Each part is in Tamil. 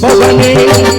லயமோடு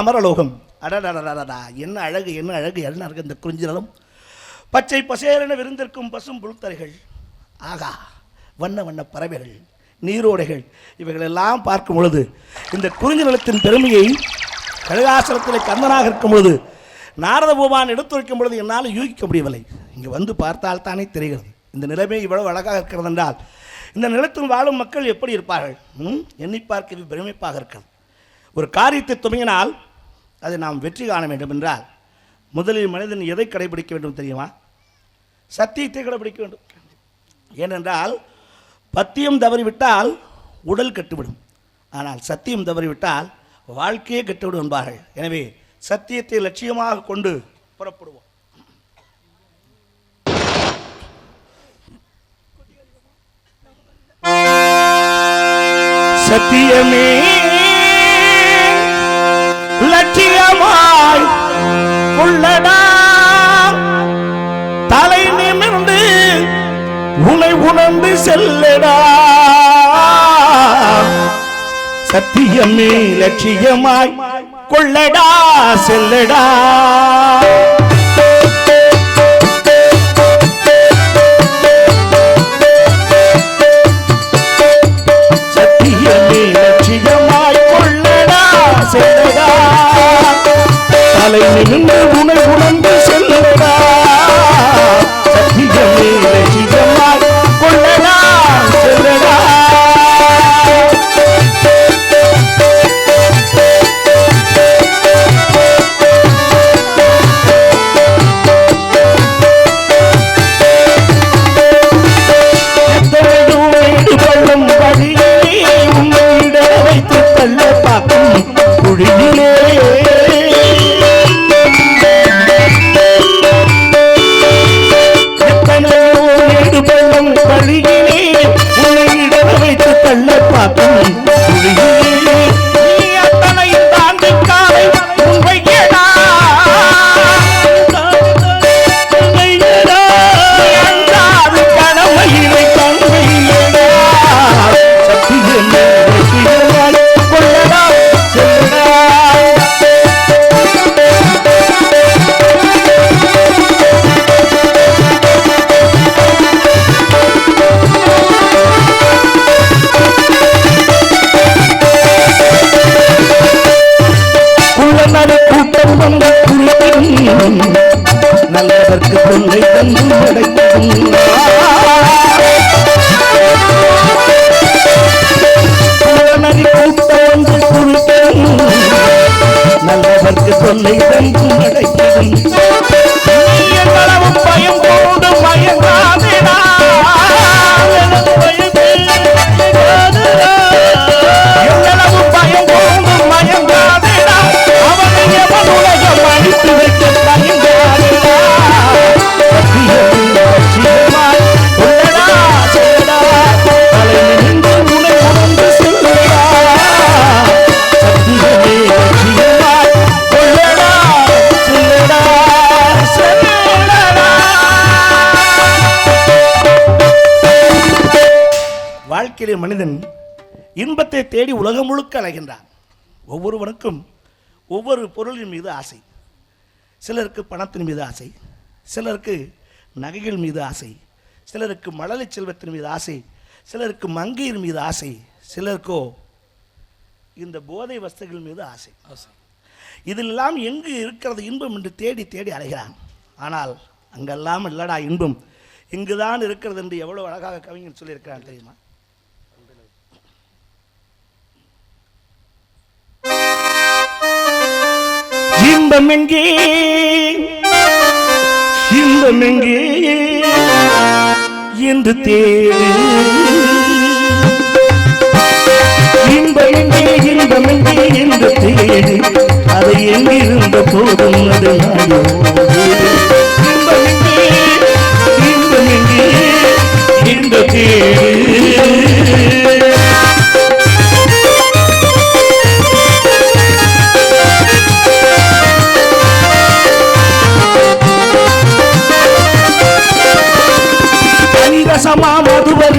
அமரலோகம். அடடடடடா என்ன அழகு என்ன அழகு என்ன அழகு இந்த குறிஞ்சிரலும். பச்சை பசேரென விருந்திருக்கும் பசும் புழுத்தரைகள் ஆகா வண்ண வண்ண பறவைகள் நீரோடைகள் இவைகளெல்லாம் பார்க்கும் பொழுது இந்த குறிஞ்சி நிலத்தின் பெருமையை கழுகாசலத்தில் கந்தனாக இருக்கும் பொழுது நாரத பூமான் எடுத்துரைக்கும் பொழுது என்னால் யூகிக்க முடியவில்லை. இங்கே வந்து பார்த்தால் தானே தெரிகிறது. இந்த நிலைமை இவ்வளவு அழகாக இருக்கிறது என்றால் இந்த நிலத்தில் வாழும் மக்கள் எப்படி இருப்பார்கள்? எண்ணி பார்க்க பெருமைப்பாக இருக்கிறது. ஒரு காரியத்தை துவங்கினால் அதை நாம் வெற்றி காண வேண்டும் என்றால் முதலில் மனிதன் எதை கடைபிடிக்க வேண்டும் தெரியுமா? சத்தியத்தை கடைபிடிக்க வேண்டும். ஏனென்றால் பத்தியம் தவறிவிட்டால் உடல் கெட்டுவிடும். ஆனால் சத்தியம் தவறிவிட்டால் வாழ்க்கையே கெட்டுவிடும் என்பார்கள். எனவே சத்தியத்தை லட்சியமாக கொண்டு புறப்படுவோம். சத்தியமே லட்சியமாய் உள்ளடா தலை நிமிர்ந்து உனை உணர்ந்து செல்லடா. சத்தியமே லட்சியமாய் கொள்ளடா செல்லடா. தலை நிமிர்ந்து உனை உணர்ந்து செல்லடா சத்தியமே நல்லதற்கு சொல்லை தந்து படைக்கும் மனிதன் இன்பத்தை தேடி உலகம் முழுக்க அலைகின்றான். ஒவ்வொருவனுக்கும் ஒவ்வொரு பொருளின் மீது ஆசை. சிலருக்கு பணத்தின் மீது ஆசை. சிலருக்கு நகைகள் மீது ஆசை. சிலருக்கு மழலை செல்வத்தின் மீது ஆசை. சிலருக்கு மங்கையின் மீது ஆசை. சிலருக்கோ இந்த போதை வஸ்துகள் மீது ஆசை. இதெல்லாம் எங்கு இருக்கிறது இன்பம் என்று தேடி தேடி அலைகிறான். ஆனால் அங்கெல்லாம் இல்லடா இன்பம். இங்குதான் இருக்கிறது என்று எவ்வளவு அழகாக கவிஞன் சொல்லியிருக்கிறான் தெரியுமா? இன்பமெங்கே? இன்பமெங்கே? என்று தேடு. இன்பமெங்கே இன்பமெங்கே என்று தேடு. அதை எங்கிருந்த போதும் அது இன்பமெங்கே இன்பமெங்கே என்று தேடு.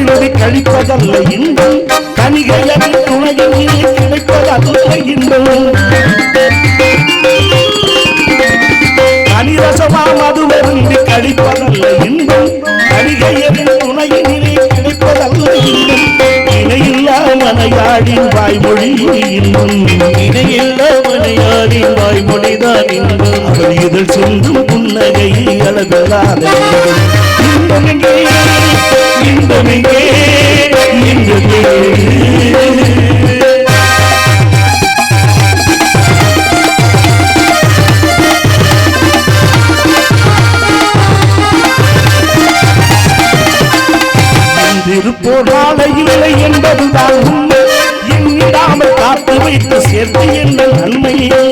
மதுவருந்தி கழிப்பதல்ல இன்பம். கனிகையரின் துணையில் கிடைப்பதல்ல இன்பம். கனிரசமா மதுவருந்தி கழிப்பதல்ல இன்பம். கனிகையரின் துணையினிலே கிடைப்பதல்ல இன்பம். இணையில்லா மனையாடின் வாய்மொழி இன்பம். இணையில்லா மனையாடின் வாய்மொழிதான் இன்பம். இதழ் சிந்தும் புன்னகை அளவில்லாத இன்பம். இன்பம் எங்கே இன்பம் எங்கே? இல்லை என்பதுதான் உண்மை எண்ணிடாமல் காத்து வைத்த சேர்த்து என்ற நன்மையை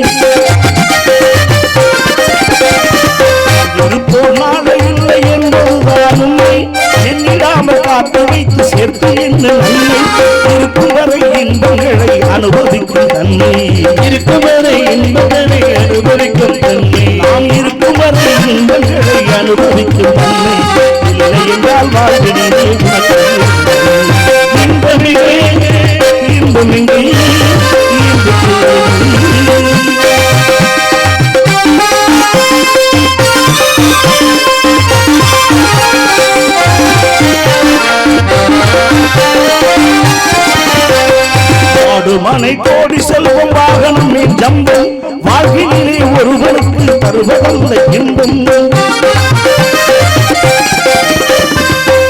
சேர்த்து என்ன நன்மை இருக்கும் வரை இன்பங்களை அனுபவிக்கும் தன்மை. இருக்கும் வரை இன்பதனை அனுபவிக்கும் தன்மை. நாம் இருக்கும் வரை இன்பங்களை அனுபவிக்கும் தன்மை. இல்லை என்றால் வாழ்வினே உனக்கு இன்பமே காடு மனை கோடி செல்வம் வாகனம் மேல் ஜம்பம் வாழ்வினிலே ஒருவருக்கு தருவதல்ல இன்பம்.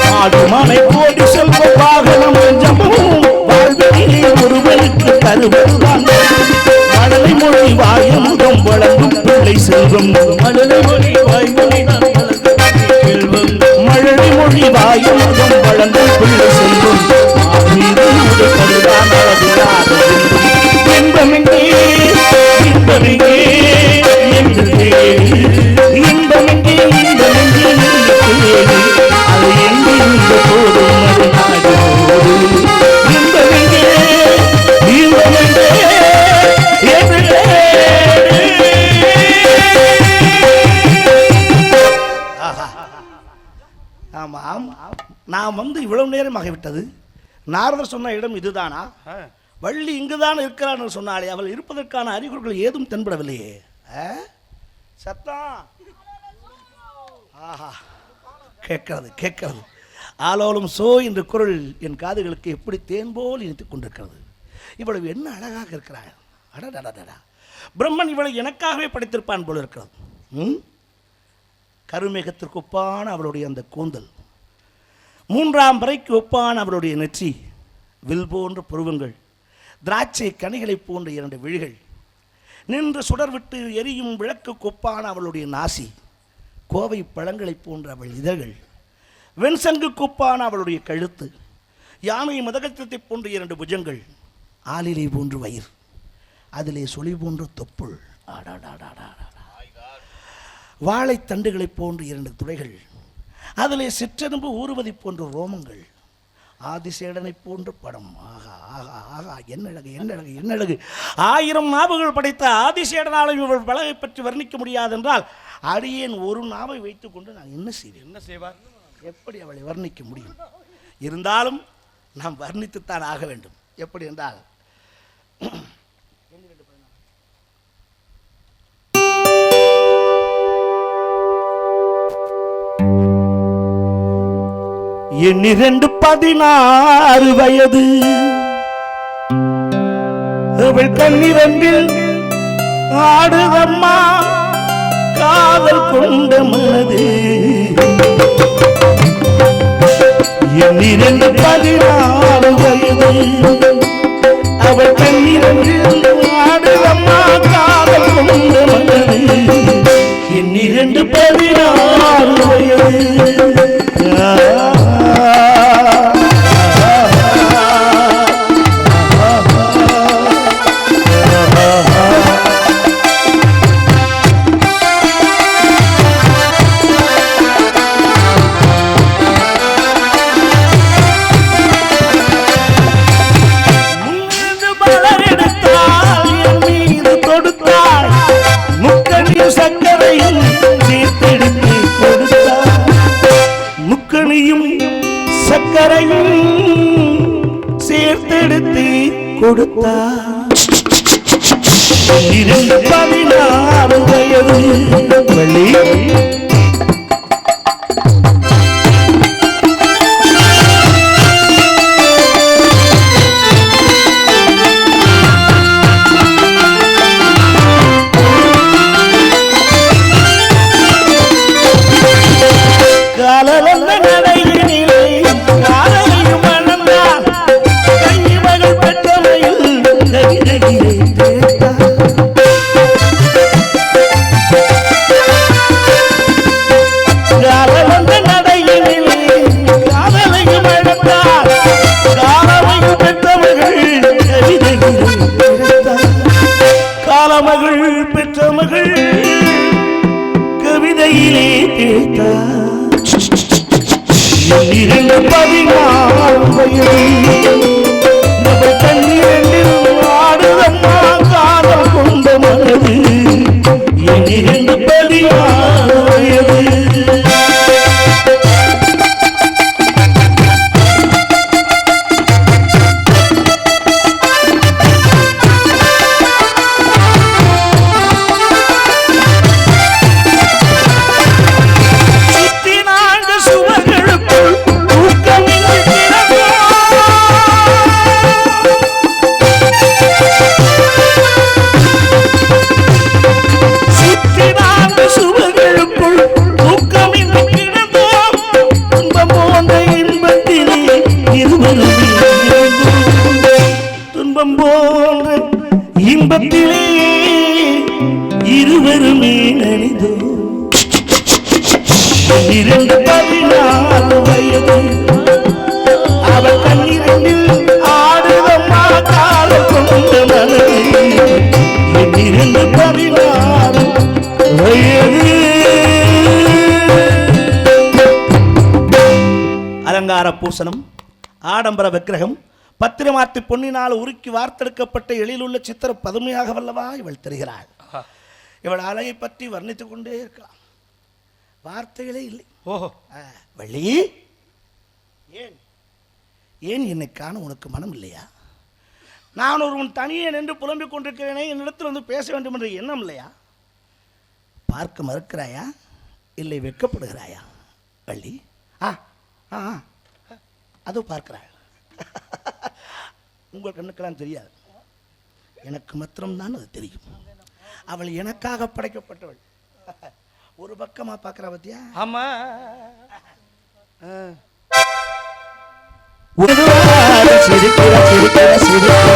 காடு மனை கோடி செல்வம் வாகனம் ஜம்பம் வாழ்வினிலே ஒருவருக்கு தருவதுதான். மழலை மொழி வாயமுகம் வழங்கும் பிள்ளை செல்வம். மழலை மொழி செல்வம். மழலை மொழி வாயமுகம் வழங்கும் பிள்ளை செல்வம். நாம் வந்து இவ்வளவு நேரமாகிவிட்டது நாரதர் சொன்ன இடம் இதுதானா? வள்ளி இங்குதான் இருக்கிறான் என்று சொன்னாலே அவள் இருப்பதற்கான அறிகுறிகள் ஏதும் தென்படவில்லையே? சத்தம் ஆஹா. கேட்கிறது கேட்கிறது. ஆலோலம் சோ என்ற குரல் என் காதுகளுக்கு எப்படி தேன் போல் இனித்துக் கொண்டிருக்கிறது. இவ்வளவு என்ன அழகாக இருக்கிறாள் அடடடடடா. பிரம்மன் இவளை எனக்காகவே படைத்திருப்பான் போல இருக்கிறது. ம்? கருமேகத்திற்கு ஒப்பான அவளுடைய அந்த கூந்தல். மூன்றாம் பிறைக்கு ஒப்பான அவளுடைய நெற்றி. வில் போன்ற புருவங்கள் திராட்சை கனிகளைப் போன்ற இரண்டு விழிகள் நின்று சுடர் விட்டு எரியும் விளக்கு கொப்பான அவளுடைய நாசி கோவை பழங்களைப் போன்ற அவள் இதழ்கள் வெண்சங்கு கொப்பான அவளுடைய கழுத்து யானை மதகத்தத்தைப் போன்ற இரண்டு புஜங்கள் ஆலிலை போன்று வயிறு அதிலே சொலி போன்ற தொப்புள். ஆடாடாடாடா வாழைத்தண்டுகளைப் போன்ற இரண்டு துளைகள் அதிலே சிற்றெலும்பு ஊறுவதைப் போன்ற ரோமங்கள் ஆதிசேடனைப் போன்ற படம். ஆகா ஆகா ஆகா. என்னழகு என்னழகு என்னழகு ஆயிரம் நாவுகள் படைத்த ஆதிசேடனாலும் இவள் பலகை பற்றி வர்ணிக்க முடியாதென்றால் அடியேன் ஒரு நாவை வைத்துக்கொண்டு நான் என்ன செய்வேன்? என்ன செய்வார்? எப்படி அவளை வர்ணிக்க முடியும்? இருந்தாலும் நாம் வர்ணித்துத்தான் ஆக வேண்டும். எப்படி என்றால் எண்ணிரண்டு பதினாறு வயது. அவள் கண்ணிரண்டில் ஆடுதம்மா காதல் கொண்ட மனது. எண்ணிரண்டு பதினாறு வயது. அவள் கண்ணிரண்டில் ஆடுதம்மா காதல் கொண்ட மனது. எண்ணிரண்டு பதினாறு வயது. பூசணம் ஆடம்பர விக்கிரகம் பத்திரமாத்தி பொன்னினால் உருக்கி வார்த்தெடுக்கப்பட்ட எழிலுள்ள சித்திர பதுமையாக வல்லவா இவள் தெரிகிறாள். இவள் அழகை பற்றி வர்ணித்துக் கொண்டே இருக்கலாம். வார்த்தைகளே இல்லை. ஓஹோ. வள்ளி ஏன்? ஏன் என்னை காண உனக்கு மனம் இல்லையா? நான் ஒருவன் தனியே நின்று புலம்பிக் கொண்டிருக்கிறேனே என்னிடத்தில் வந்து பேச வேண்டும் என்ற எண்ணம் இல்லையா? பார்க்க மறுக்கிறாயா? இல்லை வெட்கப்படுகிறாயா? வள்ளி ஆ ஆ. ஆ. அதோ பார்க்கிறாள். உங்கள் கண்ணுக்கெல்லாம் தெரியாது. எனக்கு மாத்திரம்தான் அது தெரியும். அவள் எனக்காக படைக்கப்பட்டவள். ஒரு பக்கமா பார்க்குறா பத்தியா? ஆமா. சிரிக்கிற சிரிக்கிற சிரிக்கிற.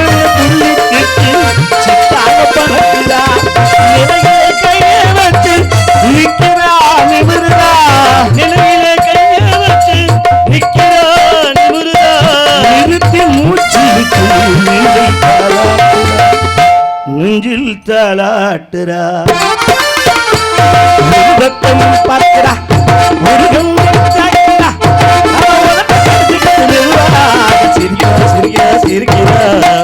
நெஞ்சில் தலாட்டுரா ஒரு பக்கம் பார்க்கிறா ஒரு சிரிக்கிறா, சிரிக்கிறா, சிரிக்கிறா.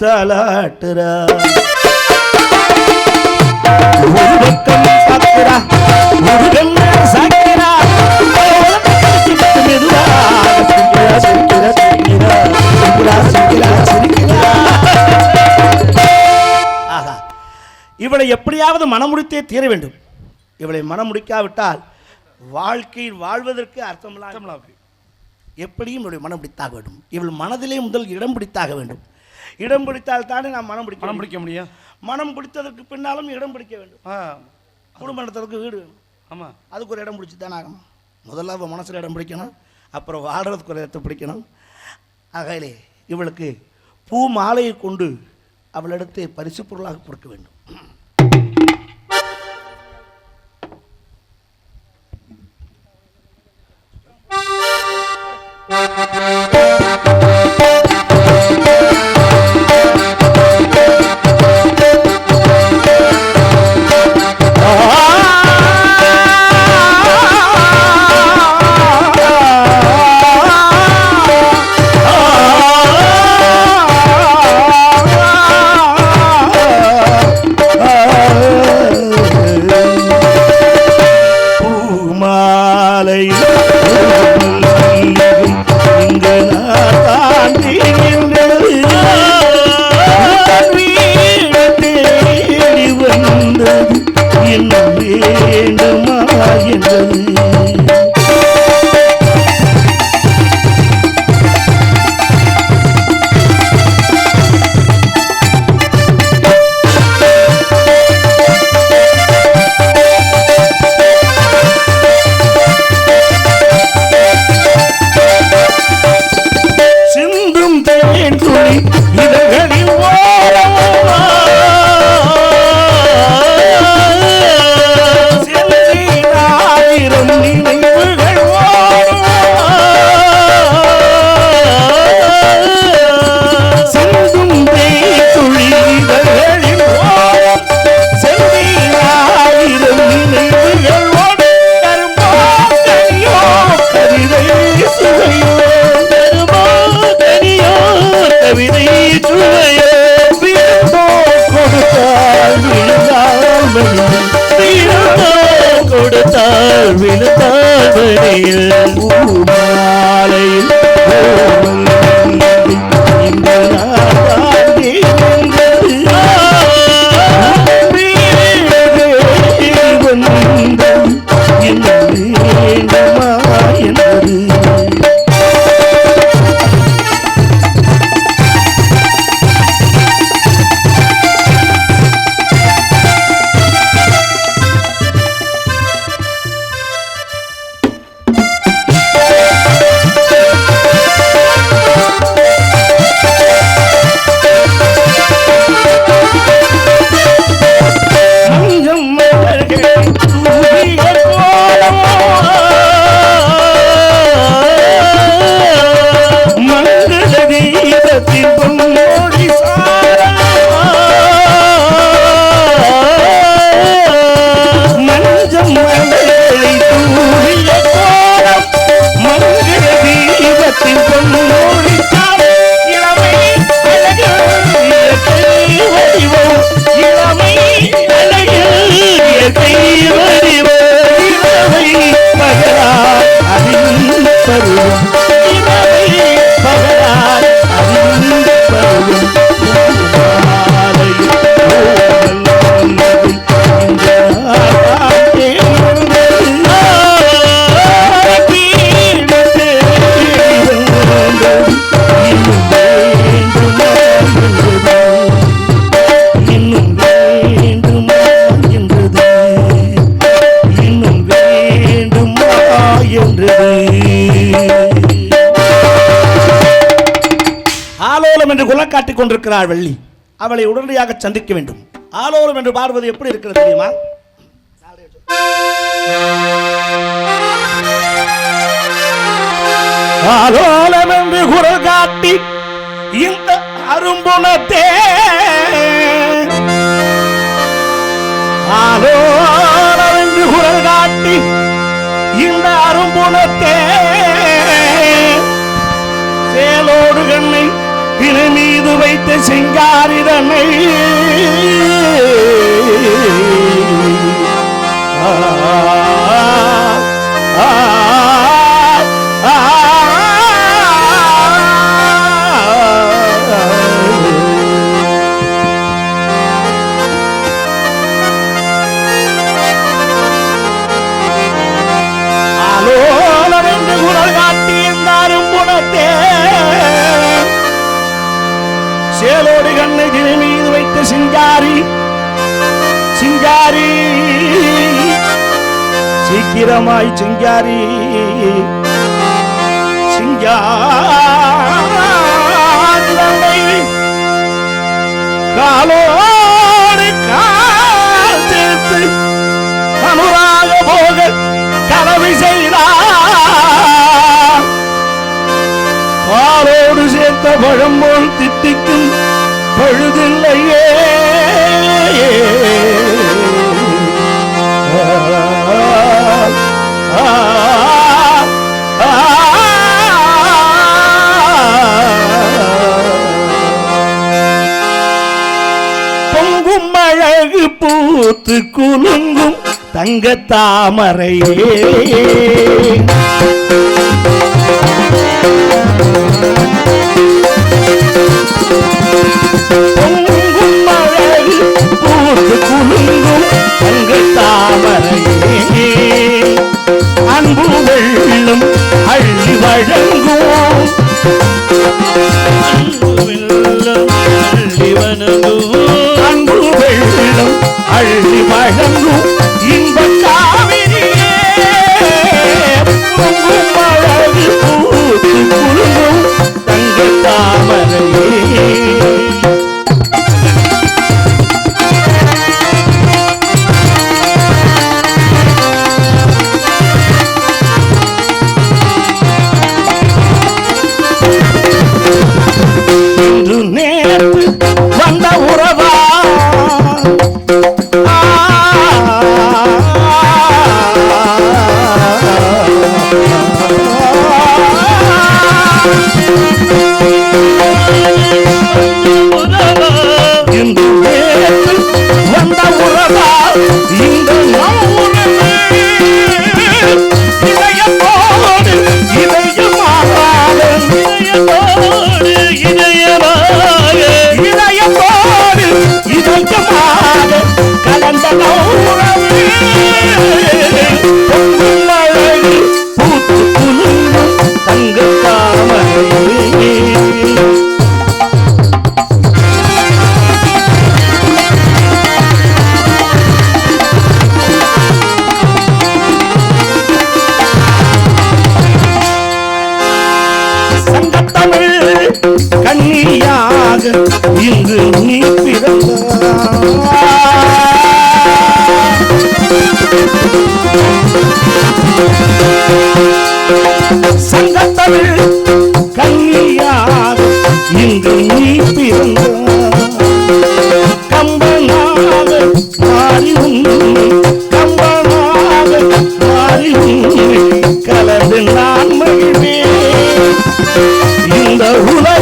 தாளாட்டுறா ஒரு பக்கம் பார்க்கிறா ஒரு கண்ண சாக்கிறா சிரிக்கிறா சிரிக்கிறா சிரிக்கிறா சிரிக்கிறா சிரிக்கிறா சிரிக்கிறா இவளை எப்படியாவது மனமுடித்தே தீர வேண்டும். இவளை மனமுடிக்காவிட்டால் வாழ்க்கையில் வாழ்வதற்கு அர்த்தமில்லாமல் எப்படியும் இவளுடைய மனம் பிடித்தாக வேண்டும்? இவள் மனதிலே முதல் இடம் பிடித்தாக வேண்டும். இடம் பிடித்தால் தானே நாம் மனம் பிடிக்க முடியும். பிடிக்க முடியும். மனம் பிடித்ததற்கு பின்னாலும் இடம் பிடிக்க வேண்டும். ஆ. குடும்பம் நடத்துறதுக்கு வீடு வேணும். ஆமா. அதுக்கு ஒரு இடம் பிடிச்சி தானே ஆகணும். முதல்ல அவள் மனசில் இடம் பிடிக்கணும். அப்புறம் வாழ்கிறதுக்கு ஒரு இடத்தை பிடிக்கணும். ஆகையிலே இவளுக்கு பூ மாலையை கொண்டு அவளிடத்தை பரிசு பொருளாக கொடுக்க வேண்டும். என்று குலம் காட்டிக் கொண்டிருக்கிறாள் வள்ளி. அவளை உடனடியாக சந்திக்க வேண்டும். ஆலோரம் என்று பார்வது எப்படி இருக்கிறது தெரியுமா? ஆலோலம் என்று குரல் காட்டி இந்த அரும்புணத்தே. ஆலோலம் என்று குரல் காட்டி இந்த அரும்புணத்தே. சேலோடு கண்ணை தினை மீது வைத்த சிங்காரிதனை ஆ, ஆ, சேலோடு கண்ணை தினை மீது வைத்த சிங்காரி சிங்காரி சீக்கிரமாய் சிங்காரி சிங்காரி. காலோடு கால் சேர்த்து அனுராக போக கனவு செய்தார். பாலோடு சேர்த்த பழம் போல் தித்திக்கும் பழுதில்லையே. பொங்கும் அழகு பூத்து குலுங்கும் தங்க தாமரையே. பொங்கும் அழகு பூத்து குலுங்கும் தங்க தாமரையே அன்பு வெள்ளம் அள்ளி வழங்கும் அன்பு வெள்ளம் அள்ளி வணங்கும் அன்பு வெள்ளம் அள்ளி வழங்கும் இன்ப காவிரியே. பொங்கும் கண்ணியாக இன்று நீ பிறந்தாய். சங்கத்தமிழ் கண்ணியாக இன்று நீ பிறந்தாய். கம்பனாக மாறி கம்பனாக மாறி கலந்து நான் மகிழ்வேன். இந்த உலக